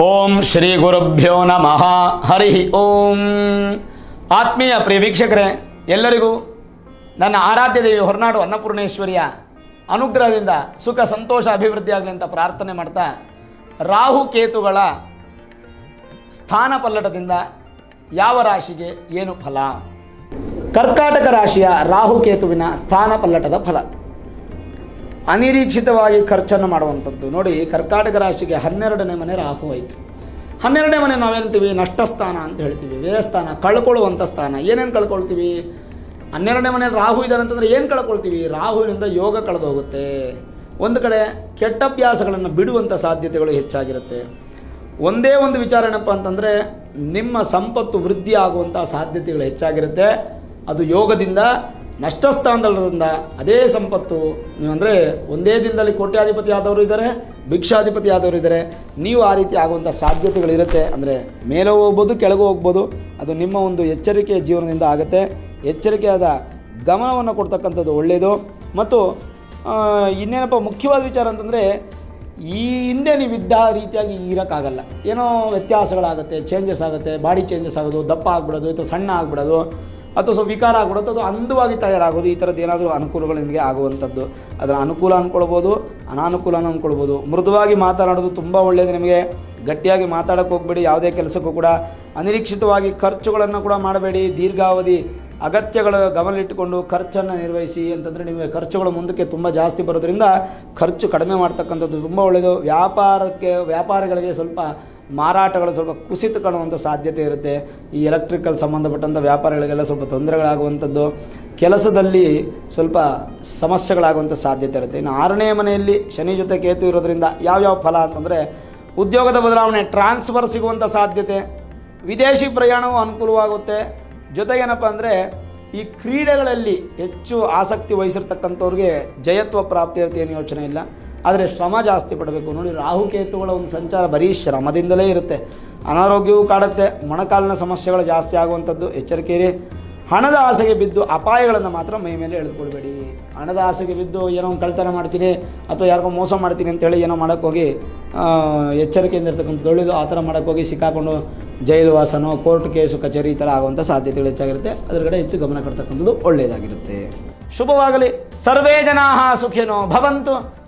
ಓಂ ಶ್ರೀ ಗುರುಭ್ಯೋ ನಮಃ. ಹರಿ ಓಂ. ಆತ್ಮೀಯ ಪ್ರಿಯ ವೀಕ್ಷಕರೇ, ಎಲ್ಲರಿಗೂ ನನ್ನ ಆರಾಧ್ಯ ದೇವಿ ಹೊರನಾಡು ಅನ್ನಪೂರ್ಣೇಶ್ವರಿಯ ಅನುಗ್ರಹದಿಂದ ಸುಖ ಸಂತೋಷ ಅಭಿವೃದ್ಧಿ ಆಗಲಿ ಅಂತ ಪ್ರಾರ್ಥನೆ ಮಾಡ್ತಾ ರಾಹು ಕೇತುಗಳ ಸ್ಥಾನ ಪಲ್ಲಟದಿಂದ ಯಾವ ರಾಶಿಗೆ ಏನು ಫಲ? ಕರ್ಕಾಟಕ ರಾಶಿಯ ರಾಹುಕೇತುವಿನ ಸ್ಥಾನ ಪಲ್ಲಟದ ಫಲ. ಅನಿರೀಕ್ಷಿತವಾಗಿ ಖರ್ಚನ್ನು ಮಾಡುವಂಥದ್ದು. ನೋಡಿ, ಕರ್ಕಾಟಕ ರಾಶಿಗೆ ಹನ್ನೆರಡನೇ ಮನೆ ರಾಹು ಆಯಿತು. ಹನ್ನೆರಡನೇ ಮನೆ ನಾವೇಂತೀವಿ? ನಷ್ಟಸ್ಥಾನ ಅಂತ ಹೇಳ್ತೀವಿ. ವ್ಯಯಸ್ಥಾನ, ಕಳ್ಕೊಳ್ಳುವಂಥ ಸ್ಥಾನ. ಏನೇನು ಕಳ್ಕೊಳ್ತೀವಿ? ಹನ್ನೆರಡನೇ ಮನೆ ರಾಹು ಇದ್ದಾನೆ ಅಂತಂದ್ರೆ ಏನು ಕಳ್ಕೊಳ್ತೀವಿ? ರಾಹುವಿನಿಂದ ಯೋಗ ಕಳೆದು ಹೋಗುತ್ತೆ ಒಂದು ಕಡೆ ಕೆಟ್ಟ ಅಭ್ಯಾಸಗಳನ್ನು ಬಿಡುವಂಥ ಸಾಧ್ಯತೆಗಳು ಹೆಚ್ಚಾಗಿರುತ್ತೆ. ಒಂದೇ ಒಂದು ವಿಚಾರ ಏನಪ್ಪ ಅಂತಂದರೆ, ನಿಮ್ಮ ಸಂಪತ್ತು ವೃದ್ಧಿ ಆಗುವಂಥ ಸಾಧ್ಯತೆಗಳು ಹೆಚ್ಚಾಗಿರುತ್ತೆ. ಅದು ಯೋಗದಿಂದ ನಷ್ಟಸ್ಥಾನದಲ್ಲಿರೋದ್ರಿಂದ ಅದೇ ಸಂಪತ್ತು ಅಂದರೆ ಒಂದೇ ದಿನದಲ್ಲಿ ಕೋಟ್ಯಾಧಿಪತಿ ಆದವರು ಇದ್ದಾರೆ ಭಿಕ್ಷಾಧಿಪತಿ ಆದವರು ಇದ್ದಾರೆ ನೀವು ಆ ರೀತಿ ಆಗುವಂಥ ಸಾಧ್ಯತೆಗಳಿರುತ್ತೆ. ಅಂದರೆ ಮೇಲೆ ಹೋಗ್ಬೋದು, ಕೆಳಗೂ ಹೋಗ್ಬೋದು, ಅದು ನಿಮ್ಮ ಒಂದು ಎಚ್ಚರಿಕೆಯ ಜೀವನದಿಂದ ಆಗುತ್ತೆ. ಎಚ್ಚರಿಕೆಯಾದ ಗಮನವನ್ನು ಕೊಡ್ತಕ್ಕಂಥದ್ದು ಒಳ್ಳೆಯದು ಮತ್ತು ಇನ್ನೇನಪ್ಪ, ಮುಖ್ಯವಾದ ವಿಚಾರ ಅಂತಂದರೆ, ಈ ಹಿಂದೆ ನೀವು ಇದ್ದ ರೀತಿಯಾಗಿ ಇರೋಕ್ಕಾಗಲ್ಲ. ಏನೋ ವ್ಯತ್ಯಾಸಗಳಾಗುತ್ತೆ ಚೇಂಜಸ್ ಆಗುತ್ತೆ ಬಾಡಿ ಚೇಂಜಸ್ ಆಗೋದು, ದಪ್ಪ ಆಗ್ಬಿಡೋದು, ಅಥವಾ ಸಣ್ಣ ಆಗ್ಬಿಡೋದು. ಅಥವಾ ಸ್ವಲ್ಪ ವಿಕಾರ ಆಗ್ಬಿಡುತ್ತೆ, ಅದು ಅಂದವಾಗಿ ತಯಾರಾಗೋದು. ಈ ಥರದ್ದು ಏನಾದರೂ ಅನುಕೂಲಗಳು ನಿಮಗೆ ಆಗುವಂಥದ್ದು. ಅದರ ಅನುಕೂಲ ಅಂದ್ಕೊಳ್ಬೋದು ಅನಾನುಕೂಲನೂ ಅಂದ್ಕೊಳ್ಬೋದು ಮೃದುವಾಗಿ ಮಾತನಾಡೋದು ತುಂಬ ಒಳ್ಳೆಯದು ನಿಮಗೆ. ಗಟ್ಟಿಯಾಗಿ ಮಾತಾಡೋಕ್ಕೆ ಹೋಗಬೇಡಿ, ಯಾವುದೇ ಕೆಲಸಕ್ಕೂ ಕೂಡ. ಅನಿರೀಕ್ಷಿತವಾಗಿ ಖರ್ಚುಗಳನ್ನು ಕೂಡ ಮಾಡಬೇಡಿ. ದೀರ್ಘಾವಧಿ ಅಗತ್ಯಗಳ ಗಮನಲಿಟ್ಟುಕೊಂಡು ಖರ್ಚನ್ನು ನಿರ್ವಹಿಸಿ ಅಂತಂದರೆ ನಿಮಗೆ ಖರ್ಚುಗಳು ಮುಂದಕ್ಕೆ ತುಂಬ ಜಾಸ್ತಿ ಬರೋದ್ರಿಂದ ಖರ್ಚು ಕಡಿಮೆ ಮಾಡ್ತಕ್ಕಂಥದ್ದು ತುಂಬ ಒಳ್ಳೆಯದು ವ್ಯಾಪಾರಕ್ಕೆ ವ್ಯಾಪಾರಗಳಿಗೆ ಸ್ವಲ್ಪ ಮಾರಾಟಗಳು ಸ್ವಲ್ಪ ಕುಸಿತು ಕಾಣುವಂಥ ಸಾಧ್ಯತೆ ಇರುತ್ತೆ. ಈ ಎಲೆಕ್ಟ್ರಿಕಲ್ ಸಂಬಂಧಪಟ್ಟಂಥ ವ್ಯಾಪಾರಗಳಿಗೆಲ್ಲ ಸ್ವಲ್ಪ ತೊಂದರೆಗಳಾಗುವಂಥದ್ದು, ಕೆಲಸದಲ್ಲಿ ಸ್ವಲ್ಪ ಸಮಸ್ಯೆಗಳಾಗುವಂಥ ಸಾಧ್ಯತೆ ಇರುತ್ತೆ. ಇನ್ನು ಆರನೇ ಮನೆಯಲ್ಲಿ ಶನಿ ಜೊತೆ ಕೇತು ಇರೋದ್ರಿಂದ ಯಾವ್ಯಾವ ಫಲ ಅಂತಂದರೆ, ಉದ್ಯೋಗದ ಬದಲಾವಣೆ ಟ್ರಾನ್ಸ್ಫರ್ ಸಿಗುವಂಥ ಸಾಧ್ಯತೆ, ವಿದೇಶಿ ಪ್ರಯಾಣವೂ ಅನುಕೂಲವಾಗುತ್ತೆ. ಜೊತೆಗೇನಪ್ಪ ಅಂದರೆ, ಈ ಕ್ರೀಡೆಗಳಲ್ಲಿ ಹೆಚ್ಚು ಆಸಕ್ತಿ ವಹಿಸಿರ್ತಕ್ಕಂಥವ್ರಿಗೆ ಜಯತ್ವ ಪ್ರಾಪ್ತಿ ಇರುತ್ತೆ ಏನು ಯೋಚನೆ ಇಲ್ಲ. ಆದರೆ ಶ್ರಮ ಜಾಸ್ತಿ ಪಡಬೇಕು. ನೋಡಿ ರಾಹುಕೇತುಗಳ ಒಂದು ಸಂಚಾರ ಬರೀ ಶ್ರಮದಿಂದಲೇ ಇರುತ್ತೆ. ಅನಾರೋಗ್ಯವೂ ಕಾಡುತ್ತೆ. ಮೊಣಕಾಲಿನ ಸಮಸ್ಯೆಗಳು ಜಾಸ್ತಿ ಆಗುವಂಥದ್ದು. ಎಚ್ಚರಿಕೆಯೇ ಹಣದ ಆಸೆಗೆ ಬಿದ್ದು ಅಪಾಯಗಳನ್ನು ಮಾತ್ರ ಮೈ ಮೇಲೆ ಎಳೆದುಕೊಳ್ಬೇಡಿ. ಹಣದ ಆಸೆಗೆ ಬಿದ್ದು ಏನೋ ಒಂದು ಕಳ್ತನ ಮಾಡ್ತೀನಿ ಅಥವಾ ಯಾರಿಗೋ ಮೋಸ ಮಾಡ್ತೀನಿ ಅಂತೇಳಿ ಏನೋ ಮಾಡೋಕ್ಕೋಗಿ ಎಚ್ಚರಿಕೆಯಿಂದ ಇರ್ತಕ್ಕಂಥದ್ದು ಒಳ್ಳೆಯದು ಆ ಥರ ಮಾಡೋಕ್ಕೋಗಿ ಸಿಕ್ಕಾಕೊಂಡು ಜೈಲು ವಾಸನೋ, ಕೋರ್ಟ್ ಕೇಸು, ಕಚೇರಿ ಈ ಥರ ಆಗುವಂಥ ಸಾಧ್ಯತೆಗಳು ಹೆಚ್ಚಾಗಿರುತ್ತೆ. ಅದರ ಕಡೆ ಹೆಚ್ಚು ಗಮನ ಕೊಡ್ತಕ್ಕಂಥದ್ದು ಒಳ್ಳೆಯದಾಗಿರುತ್ತೆ. ಶುಭವಾಗಲಿ. ಸರ್ವೇ ಜನಾ ಸುಖಿನೋ ಭವಂತು.